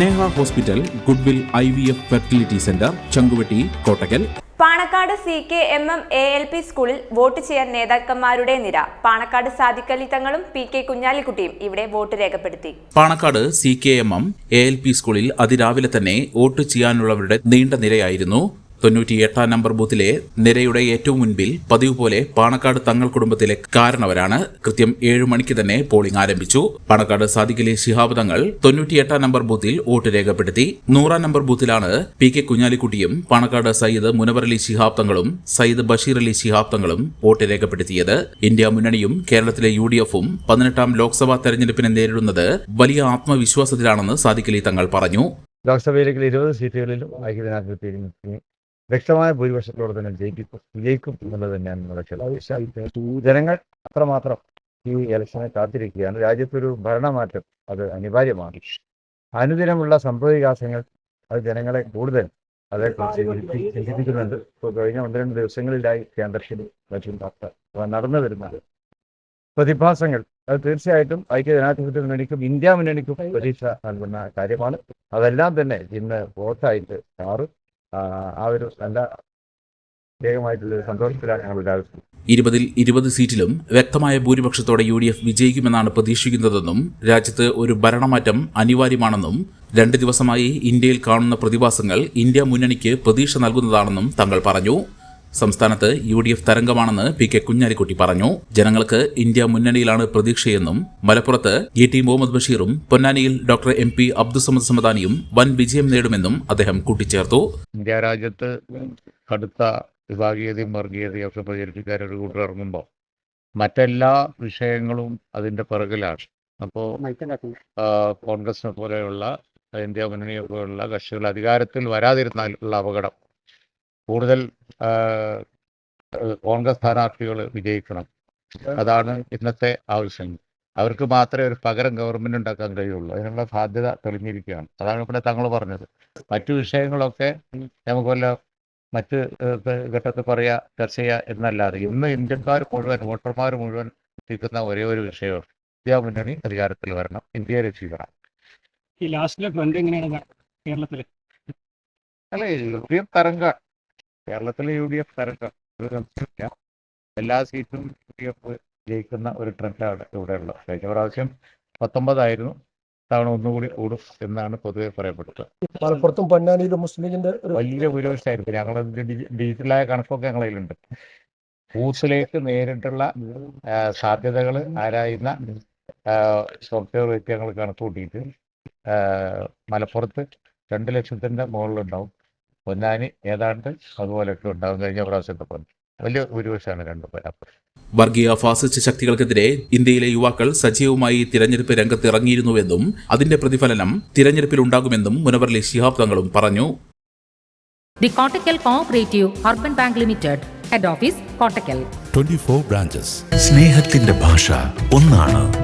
Neha hospital goodwill I V F fertility centre Changuvetti Kottakkal. Panakkad C K M M A L P സ്കൂളിൽ vote ചെയ്യാൻ നേതാക്കന്മാരുടെ നിര. പാണക്കാട് സാദിക്കലി തങ്ങളും P K കുഞ്ഞാലിക്കുട്ടിയും ഇവിടെ vote രേഖപ്പെടുത്തി. Panakkad C K M M A L P സ്കൂളിൽ അതിരാവിലെ തന്നെ വോട്ട് ചെയ്യാനുള്ളവരുടെ നീണ്ട നിരയായിരുന്നു. തൊണ്ണൂറ്റിയെട്ടാം നമ്പർ ബൂത്തിലെ നിരയുടെ ഏറ്റവും മുൻപിൽ പതിവ് പോലെ പാണക്കാട് തങ്ങൾ കുടുംബത്തിലെ കാരണവരാണ്. കൃത്യം ഏഴു മണിക്ക് തന്നെ പോളിംഗ് ആരംഭിച്ചു. പാണക്കാട് സാദിഖലി ശിഹാബ് തങ്ങൾ തൊണ്ണൂറ്റിയെട്ടാം നമ്പർ ബൂത്തിൽ വോട്ട് രേഖപ്പെടുത്തി. നൂറാം നമ്പർ ബൂത്തിലാണ് പി കെ കുഞ്ഞാലിക്കുട്ടിയും പാണക്കാട് സയ്യിദ് മുനവർ അലി ശിഹാബ് തങ്ങളും സയ്യിദ് ബഷീർ അലി ശിഹാബ് തങ്ങളും വോട്ട് രേഖപ്പെടുത്തിയത്. ഇന്ത്യ മുന്നണിയും കേരളത്തിലെ യു ഡി എഫും പതിനെട്ടാം ലോക്സഭാ തെരഞ്ഞെടുപ്പിനെ നേരിടുന്നത് വലിയ ആത്മവിശ്വാസത്തിലാണെന്ന് സാദിഖലി തങ്ങൾ പറഞ്ഞു. ലോക്സഭയിലേക്ക് ഇരുപത് സീറ്റുകളിലും ഐക്യജനാധിപത്യ വ്യക്തമായ ഭൂരിപക്ഷത്തോടെ തന്നെ ജയിപ്പിക്കും വിജയിക്കും എന്നുള്ളത് തന്നെയാണ് നമ്മുടെ ചില ജനങ്ങൾ അത്രമാത്രം ഈ ഇലക്ഷനെ കാത്തിരിക്കുകയാണ്. രാജ്യത്തൊരു ഭരണമാറ്റം അത് അനിവാര്യമാണ്. അനുദിനമുള്ള സംഭവവികാസങ്ങൾ അത് ജനങ്ങളെ കൂടുതൽ അതേക്കുറിച്ച് ചിന്തിപ്പിക്കുന്നുണ്ട്. ഇപ്പോൾ കഴിഞ്ഞ ഒന്ന് രണ്ട് ദിവസങ്ങളിലായി കേന്ദ്രത്തിൽ മറ്റും നടന്നു വരുന്ന പ്രതിഭാസങ്ങൾ അത് തീർച്ചയായിട്ടും ഐക്യ ജനാധിപത്യ മുന്നണിക്കും ഇന്ത്യ മുന്നണിക്കും പ്രതീക്ഷ നൽകുന്ന കാര്യമാണ്. അതെല്ലാം തന്നെ ഇന്ന് വോട്ടായിട്ട് മാറും. ആ, ഒരു നല്ല പ്രത്യേകമായിട്ടുള്ള ഒരു സന്തോഷത്തിലാണ് ഞങ്ങൾ ഇരുപതിൽ ഇരുപത് സീറ്റിലും വ്യക്തമായ ഭൂരിപക്ഷത്തോടെ യു ഡി എഫ് വിജയിക്കുമെന്നാണ് പ്രതീക്ഷിക്കുന്നതെന്നും രാജ്യത്ത് ഒരു ഭരണമാറ്റം അനിവാര്യമാണെന്നും രണ്ട് ദിവസമായി ഇന്ത്യയിൽ കാണുന്ന പ്രതിഭാസങ്ങൾ ഇന്ത്യ മുന്നണിക്ക് പ്രതീക്ഷ നൽകുന്നതാണെന്നും തങ്ങൾ പറഞ്ഞു. സംസ്ഥാനത്ത് യു ഡി എഫ് തരംഗമാണെന്ന് പി കെ കുഞ്ഞാലിക്കുട്ടി പറഞ്ഞു. ജനങ്ങൾക്ക് ഇന്ത്യ മുന്നണിയിലാണ് പ്രതീക്ഷയെന്നും മലപ്പുറത്ത് ഇ ടി മുഹമ്മദ് ബഷീറും പൊന്നാനിയിൽ ഡോക്ടർ എം പി അബ്ദുസമദ് സമദാനിയും വൻ വിജയം നേടുമെന്നും അദ്ദേഹം കൂട്ടിച്ചേർത്തു. ഇന്ത്യ രാജ്യത്ത് കടുത്ത വിഭാഗീയതയും വർഗീയതയും പ്രചരിപ്പിക്കാൻ ഒരു കൂട്ടർ ഇറങ്ങുമ്പോൾ മറ്റെല്ലാ വിഷയങ്ങളും അതിന്റെ പിറകിലാണ്. അപ്പോൾ കോൺഗ്രസിനെ പോലെയുള്ള ഇന്ത്യ മുന്നണിയെ പോലെയുള്ള കക്ഷികൾ അധികാരത്തിൽ വരാതിരുന്നാൽ ഉള്ള അപകടം കൂടുതൽ കോൺഗ്രസ് സ്ഥാനാർത്ഥികൾ വിജയിക്കണം. അതാണ് ഇന്നത്തെ ആവശ്യം. അവർക്ക് മാത്രമേ ഒരു പകരം ഗവൺമെന്റ് ഉണ്ടാക്കാൻ കഴിയുള്ളൂ. അതിനുള്ള സാധ്യത തെളിഞ്ഞിരിക്കുകയാണ്. അതാണ് ഇവിടെ തങ്ങൾ പറഞ്ഞത്. മറ്റു വിഷയങ്ങളൊക്കെ നമുക്ക് വല്ല മറ്റ് ഘട്ടത്തിൽ പറയാ ചർച്ച ചെയ്യുക എന്നല്ലാതെ ഇന്ന് ഇന്ത്യക്കാർ മുഴുവൻ വോട്ടർമാർ മുഴുവൻ നിൽക്കുന്ന ഒരേ ഒരു വിഷയം. ഇന്ത്യ മുന്നണി അധികാരത്തിൽ വരണം. ഇന്ത്യയെ രക്ഷിക്കണം. ഈ ലാസ്റ്റിലെ ഫ്രണ്ട് എങ്ങനെയാണ് കേരളത്തിൽ അല്ല യു ഡി എഫ് തരംഗ കേരളത്തിലെ യു ഡി എഫ് എല്ലാ സീറ്റും യു ഡി എഫ് ജയിക്കുന്ന ഒരു ട്രെൻഡാണ് ഇവിടെയുള്ളത് കഴിഞ്ഞ പ്രാവശ്യം പത്തൊമ്പതായിരുന്നു. തവണ ഒന്നുകൂടി കൂടും എന്നാണ് പൊതുവെ പറയപ്പെട്ടത് മലപ്പുറത്തും പൊന്നാനിയിലും മുസ്ലിം ലീഗിന്റെ വലിയ ഭൂരിപക്ഷമായിരിക്കും. ഞങ്ങൾ ഡിജിറ്റലായ കണക്കൊക്കെ ഞങ്ങളിലുണ്ട് ബൂത്തിലേക്ക് നേരിട്ടുള്ള സാധ്യതകൾ ആരായുന്ന സോഫ്റ്റ്വെയർ വെച്ച് ഞങ്ങൾ കണക്ക് കൂട്ടിയിട്ട് മലപ്പുറത്ത് രണ്ട് ലക്ഷത്തിന്റെ മുകളിലുണ്ടാവും. പൊന്നാനി ഏതാണ്ട് അതുപോലെയൊക്കെ ഉണ്ടാവും കഴിഞ്ഞ പ്രാവശ്യത്തെ പോലെ. വലിയ ഭൂരിപക്ഷമാണ് രണ്ടു പേരും വർഗീയ ഫാസിസ്റ്റ് ശക്തികൾക്കെതിരെ ഇന്ത്യയിലെ യുവാക്കൾ സജീവമായി തിരഞ്ഞെടുപ്പ് രംഗത്ത് ഇറങ്ങിയിരുന്നുവെന്നും അതിന്റെ പ്രതിഫലനം തിരഞ്ഞെടുപ്പിൽ ഉണ്ടാകുമെന്നും മുനവർലി ശിഹാബ് തങ്ങളും പറഞ്ഞു. The Kottakkal cooperative urban bank limited head office Kottakkal. Twenty 24 branches. സ്നേഹത്തിന്റെ ഭാഷ ഒന്നാണ്.